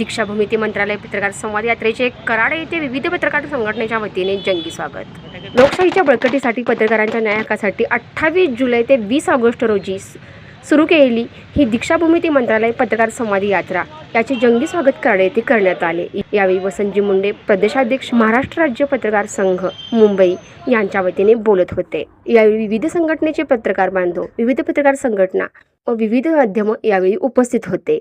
दीक्षाभूमिती मंत्रालय पत्रकार संवाद यात्रेचे कराड येथे विविध पत्रकार संघटनेच्या वतीने जंगी स्वागत. लोकशाहीच्या बळकटीसाठी पत्रकारांच्या न्यायकासाठी अठ्ठावीस जुलै ते वीस ऑगस्ट रोजी सुरू केलेली ही दीक्षाभूमिती मंत्रालय पत्रकार संवाद यात्रा याचे जंगी स्वागत कराड येथे करण्यात आले. यावेळी वसंतजी मुंडे प्रदेशाध्यक्ष महाराष्ट्र राज्य पत्रकार संघ मुंबई यांच्या वतीने बोलत होते. यावेळी विविध संघटनेचे पत्रकार बांधव विविध पत्रकार संघटना व विविध माध्यम यावेळी उपस्थित होते.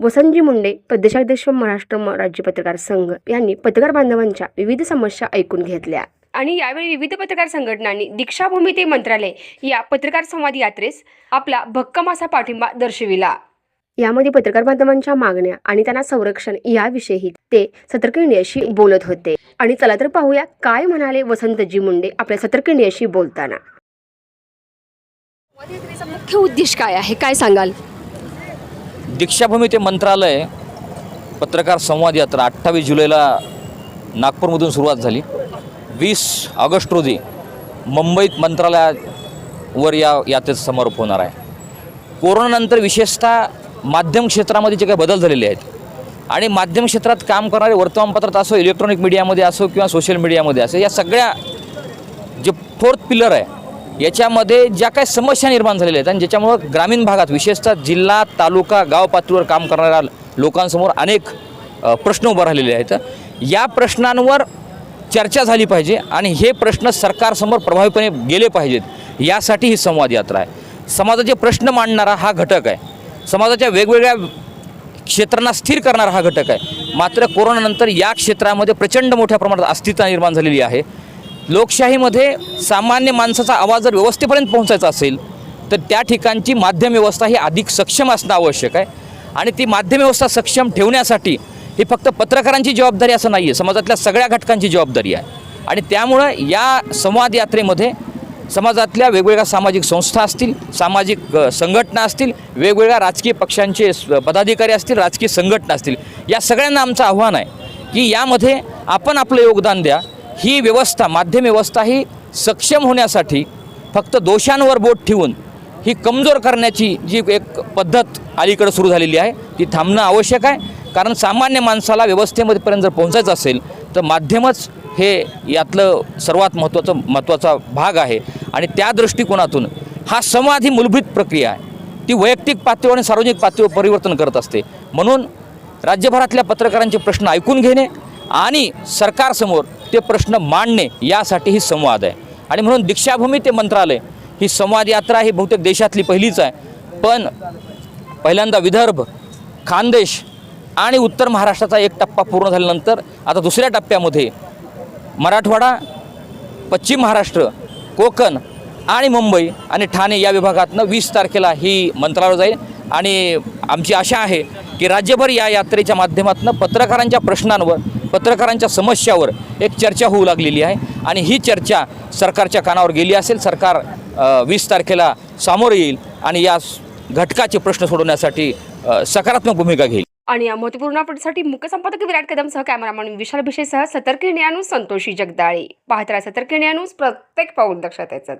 वसंतजी मुंडे प्रदेशाध्यक्ष महाराष्ट्र राज्य पत्रकार संघ यांनी पत्रकार बांधवांच्या विविध समस्या ऐकून घेतल्या. आणि यावेळी विविध पत्रकार संघटनांनी दीक्षाभूमी ते मंत्रालय या पत्रकार संवाद यात्रेस आपला भक्कम असा पाठिंबा दर्शविला. यामध्ये पत्रकार बांधवांच्या मागण्या आणि त्यांना संरक्षण याविषयी ते सतर्क इंडियाशी बोलत होते. आणि चला तर पाहूया काय म्हणाले वसंतजी मुंडे आपल्या सतर्क इंडियाशी बोलताना. मुख्य उद्देश काय आहे? काय सांगाल? दीक्षाभूमी ते मंत्रालय पत्रकार संवाद यात्रा अठ्ठावीस जुलैला नागपूरमधून सुरुवात झाली. वीस ऑगस्ट रोजी मुंबईत मंत्रालयावर या यात्रेचा समारोप होणार आहे. कोरोनानंतर विशेषतः माध्यम क्षेत्रामध्ये जे काही बदल झालेले आहेत आणि माध्यम क्षेत्रात काम करणारे वर्तमानपत्रात असो इलेक्ट्रॉनिक मीडियामध्ये असो किंवा सोशल मीडियामध्ये असो या सगळ्या जे फोर्थ पिलर आहे याच्यामध्ये ज्या काही समस्या निर्माण झालेल्या आहेत आणि ज्याच्यामुळं ग्रामीण भागात विशेषतः जिल्हा तालुका गाव पातळीवर काम करणाऱ्या लोकांसमोर अनेक प्रश्न उभं राहिलेले आहेत. या प्रश्नांवर चर्चा झाली पाहिजे आणि हे प्रश्न सरकारसमोर प्रभावीपणे गेले पाहिजेत. यासाठी ही संवाद यात्रा आहे. समाजाचे प्रश्न मांडणारा हा घटक आहे. समाजाच्या वेगवेगळ्या क्षेत्रांना स्थिर करणारा हा घटक आहे. मात्र कोरोनानंतर या क्षेत्रामध्ये प्रचंड मोठ्या प्रमाणात अस्थिरता निर्माण झालेली आहे. लोकशाहीमध्ये सामान्य माणसाचा आवाज जर व्यवस्थेपर्यंत पोहोचायचा असेल तर त्या ठिकाणची माध्यम व्यवस्था ही अधिक सक्षम असणं आवश्यक आहे. आणि ती माध्यम व्यवस्था सक्षम ठेवण्यासाठी ही फक्त पत्रकारांची जबाबदारी असं नाही आहे समाजातल्या सगळ्या घटकांची जबाबदारी आहे. आणि त्यामुळं या संवाद यात्रेमध्ये समाजातल्या वेगवेगळ्या सामाजिक संस्था असतील सामाजिक संघटना असतील वेगवेगळ्या राजकीय पक्षांचे पदाधिकारी असतील राजकीय संघटना असतील या सगळ्यांना आमचं आव्हान आहे की यामध्ये आपण आपलं योगदान द्या ही व्यवस्था माध्यम व्यवस्था ही सक्षम होण्यासाठी फक्त दोषांवर बोट ठेवून ही कमजोर करण्याची जी एक पद्धत अलीकडे सुरू झालेली आहे ती थांबणं आवश्यक आहे. कारण सामान्य माणसाला व्यवस्थेमध्येपर्यंत जर पोहोचायचं असेल तर माध्यमच हे यातलं सर्वात महत्त्वाचं महत्त्वाचा भाग आहे. आणि त्या दृष्टिकोनातून हा संवाद ही मूलभूत प्रक्रिया आहे. ती वैयक्तिक पातळीवर आणि सार्वजनिक पातळीवर परिवर्तन करत असते. म्हणून राज्यभरातल्या पत्रकारांचे प्रश्न ऐकून घेणे आणि सरकारसमोर ते प्रश्न मांडणे यासाठी ही संवाद आहे. आणि म्हणून दीक्षाभूमी ते मंत्रालय ही संवाद यात्रा ही बहुतेक देशातली पहिलीच आहे. पण पहिल्यांदा विदर्भ खानदेश आणि उत्तर महाराष्ट्राचा एक टप्पा पूर्ण झाल्यानंतर आता दुसऱ्या टप्प्यामध्ये मराठवाडा पश्चिम महाराष्ट्र कोकण आणि मुंबई आणि ठाणे या विभागातनं वीस तारखेला ही मंत्रालय जाईल. आणि आमची आशा आहे की राज्यभर या यात्रेच्या माध्यमातून पत्रकारांच्या प्रश्नांवर पत्रकारांच्या समस्यावर एक चर्चा होऊ लागलेली आहे. आणि ही चर्चा सरकारच्या कानावर गेली असेल सरकार वीस तारखेला सामोरं येईल आणि या घटकाचे प्रश्न सोडवण्यासाठी सकारात्मक भूमिका घेईल. आणि या महत्त्वपूर्ण अपडेटसाठी मुख्य संपादक विराट कदमसह कॅमेरामॅन विशाल भिशेसह सतर्क इंडिया न्यूज संतोषी जगदाळे. पाहत राहा सतर्क इंडिया न्यूज प्रत्येक पाऊल लक्षात यायचं